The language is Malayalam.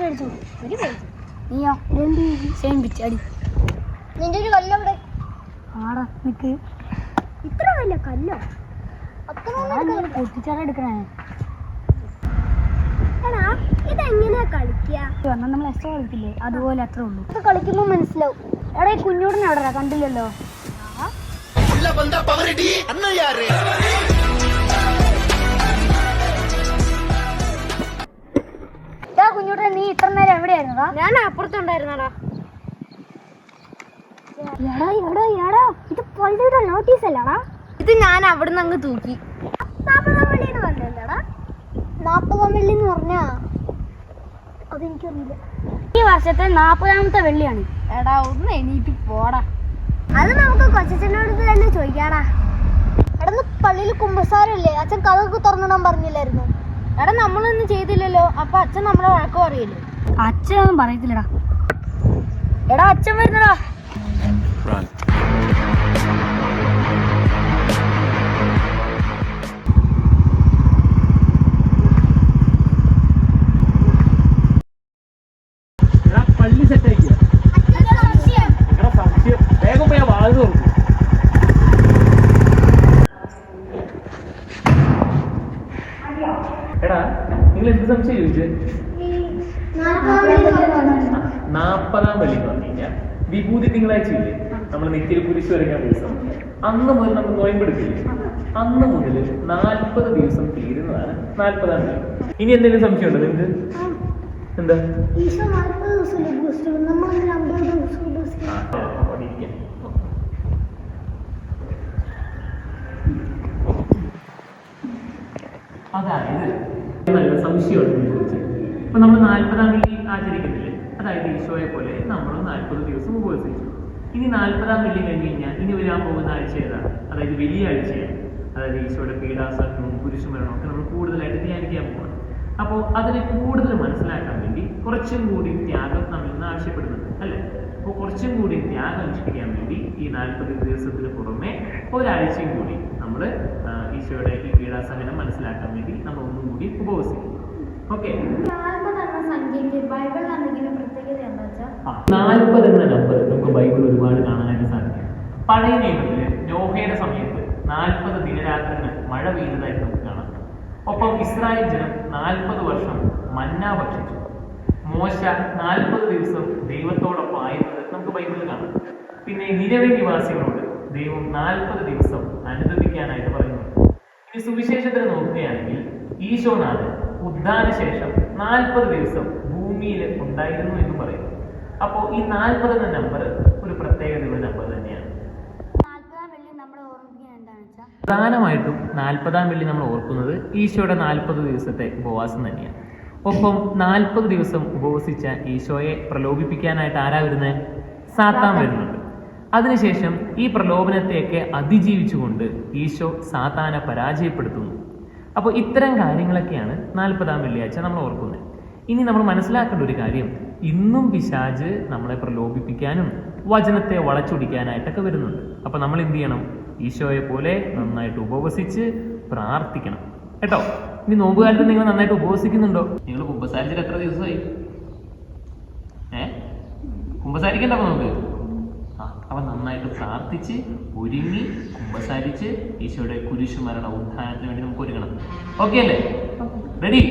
പേജ് ഒരു പേജ് നീയോ? രണ്ട് സെയിം പിച്ച് അടി. നിന്റെ ഒരു കല്ലവിടെ ആടാ നിക്ക്. ഇത്ര വലിയ കല്ലോ? അത്ര പൊട്ടിച്ചാണ് എടുക്കണേ. ഇതെങ്ങനെയാ കളിക്കുക വന്നാൽ നമ്മൾ എക്സ്ട്രാ കളിക്കില്ലേ? അതുപോലെ അത്ര ഉള്ളൂ. കളിക്കുമ്പോൾ മനസ്സിലാവും. എടാ ഈ അവിടെ കണ്ടില്ലല്ലോ. ഞാൻ എടാ എടാ എടാ ഇത് പള്ളിയുടെ നോട്ടീസ് അല്ലടാ ഇത് ഞാൻ അവിടുന്ന് അങ്ങ് തൂക്കി. നാപ്പതാം വെള്ളി എന്ന് പറഞ്ഞല്ലടാ നാപ്പതാം വെള്ളി എന്ന് പറഞ്ഞാ? അതെനിക്കറിയില്ല. ഈ വർഷത്തെ നാപ്പതാമത്തെ വെള്ളിയാണ്. എടാ ഒന്ന് എണീറ്റ് പോടാ. അത് നമുക്ക് കൊച്ചച്ഛനോട് തന്നെ ചോദിക്കാടാ. എടാ പള്ളിയിൽ കുമ്പസാരല്ലേ? അച്ഛൻ കഥക്ക് തുറന്നിടാൻ പറഞ്ഞില്ലായിരുന്നു. എടാ നമ്മളൊന്നും ചെയ്തില്ലല്ലോ. അപ്പൊ അച്ഛൻ നമ്മളെ വഴക്ക് പറയില്ലേ? അച്ഛനൊന്നും പറയത്തില്ലടാ. എടാ അച്ഛൻ വരുന്നടാ. Run. പള്ളി സെറ്റ് ആക്കിയ. എടാ സംശയം. വേഗം പോയാ വാത് തുറക്കും. എടാ നിങ്ങൾ എന്ത് സംശയം ചോദിച്ചേ? നാപ്പതാം വെള്ളി എന്ന് പറഞ്ഞു കഴിഞ്ഞാൽ വിഭൂതി തിങ്കളാഴ്ച ഇല്ലേ? നമ്മൾ നെറ്റിയിൽ കുരിശ് വരയ്ക്കാൻ ദിവസം അന്ന് മുതൽ നമ്മൾ നോയമ്പെടുക്കില്ലേ അന്ന് മുതൽ നാൽപ്പത് ദിവസം തീരുന്നതാണ് നാൽപ്പതാം വെള്ളി. ഇനി എന്തെങ്കിലും സംശയം ഉണ്ടോ നിങ്ങൾക്ക്? എന്താ? നാൽപ്പത്. അതായത് നല്ല സംശയമുണ്ട് ഇപ്പൊ നമ്മൾ നാൽപ്പതാം വെള്ളി ആചരിക്കുന്നില്ലേ? അതായത് ഈശോയെ പോലെ നമ്മളും നാൽപ്പത് ദിവസം ഉപവസിച്ചു. ഇനി നാൽപ്പതാം വെള്ളി കഴിഞ്ഞ് കഴിഞ്ഞാൽ ഇനി വരാൻ പോകുന്ന ആഴ്ച ഏതാണ്? അതായത് വലിയ ആഴ്ചയാണ്. അതായത് ഈശോയുടെ പീഡാസനവും കുരിശുമരണവും ഒക്കെ നമ്മൾ കൂടുതലായിട്ട് ധ്യാനിക്കാൻ പോകണം അപ്പോൾ അതിനെ കൂടുതൽ മനസ്സിലാക്കാൻ വേണ്ടി കുറച്ചും കൂടി ത്യാഗം നമ്മൾ നിന്ന് ആവശ്യപ്പെടുന്നുണ്ട് അല്ലേ? അപ്പോൾ കുറച്ചും കൂടി ത്യാഗം അനുഷ്ഠിക്കാൻ വേണ്ടി ഈ നാൽപ്പത് ദിവസത്തിന് പുറമെ ഒരാഴ്ചയും കൂടി നമ്മൾ ഈശോയുടെ ഈ പീഡാസഹനം മനസ്സിലാക്കാൻ വേണ്ടി നമ്മൾ ഒന്നും കൂടി ഉപവസിക്കും ഓക്കെ? നാൽപ്പത് എന്ന നമ്പർ നമുക്ക് ബൈബിൾ ഒരുപാട് കാണാനായിട്ട് സാധിക്കും. പഴയ നിയമത്തിൽ നോഹയുടെ സമയത്ത് നാൽപ്പത് ദിനരാത്രങ്ങൾ മഴ പെയ്തതായിട്ട് നമുക്ക് കാണാം. ഒപ്പം ഇസ്രായേൽ ജനം നാൽപ്പത് വർഷം മന്ന ഭക്ഷിച്ചു. മോശ നാൽപ്പത് ദിവസം ദൈവത്തോടൊപ്പം ആയിരുന്നത് നമുക്ക് ബൈബിളിൽ കാണാം. പിന്നെ നിരവധി നിവാസികളോട് ദൈവം നാൽപ്പത് ദിവസം അനുദപിക്കാനായിട്ട് പറയുന്നു. ഇനി സുവിശേഷത്തിൽ നോക്കുകയാണെങ്കിൽ ഈശോനാഥൻ ഉദ്ധാന ശേഷം നാൽപ്പത് ദിവസം ഭൂമിയിൽ ഉണ്ടായിരുന്നു എന്ന് പറയുന്നു അപ്പോൾ ഈ നാൽപ്പത് എന്ന നമ്പർ ഒരു പ്രത്യേകതയുള്ള നമ്പർ തന്നെയാണ്. പ്രധാനമായിട്ടും നാൽപ്പതാം വെള്ളി നമ്മൾ ഓർക്കുന്നത് ഈശോയുടെ നാൽപ്പത് ദിവസത്തെ ഉപവാസം തന്നെയാണ്. ഒപ്പം നാൽപ്പത് ദിവസം ഉപവസിച്ച ഈശോയെ പ്രലോഭിപ്പിക്കാനായിട്ട് ആരാ വരുന്നത് സാത്താൻ വരുന്നുണ്ട്. അതിനുശേഷം ഈ പ്രലോഭനത്തെയൊക്കെ അതിജീവിച്ചുകൊണ്ട് ഈശോ സാത്താനെ പരാജയപ്പെടുത്തുന്നു. അപ്പോൾ ഇത്തരം കാര്യങ്ങളൊക്കെയാണ് നാൽപ്പതാം വെള്ളിയാഴ്ച നമ്മൾ ഓർക്കുന്നത്. ഇനി നമ്മൾ മനസ്സിലാക്കേണ്ട ഒരു കാര്യം ഇന്നും പിശാജ് നമ്മളെ പ്രലോഭിപ്പിക്കാനും വചനത്തെ വളച്ചൊടിക്കാനായിട്ടൊക്കെ വരുന്നുണ്ട്. അപ്പൊ നമ്മൾ എന്ത് ചെയ്യണം? ഈശോയെ പോലെ നന്നായിട്ട് ഉപവസിച്ച് പ്രാർത്ഥിക്കണം. കേട്ടോ? ഇനി നോമ്പുകാലത്ത് നിങ്ങൾ നന്നായിട്ട് ഉപവസിക്കുന്നുണ്ടോ? നിങ്ങൾ കുമ്പസാരിച്ചിട്ട് എത്ര ദിവസമായി? ഏ? കുമ്പസാരിക്കണ്ടപ്പോ നമുക്ക്. ആ അപ്പൊ നന്നായിട്ട് പ്രാർത്ഥിച്ച് ഒരുങ്ങി കുമ്പസാരിച്ച് ഈശോയുടെ കുരിശു മരണ ഉദ്ധാനത്തിന് വേണ്ടി നമുക്ക് ഒരുങ്ങണം. ഓക്കെ അല്ലേ? റെഡി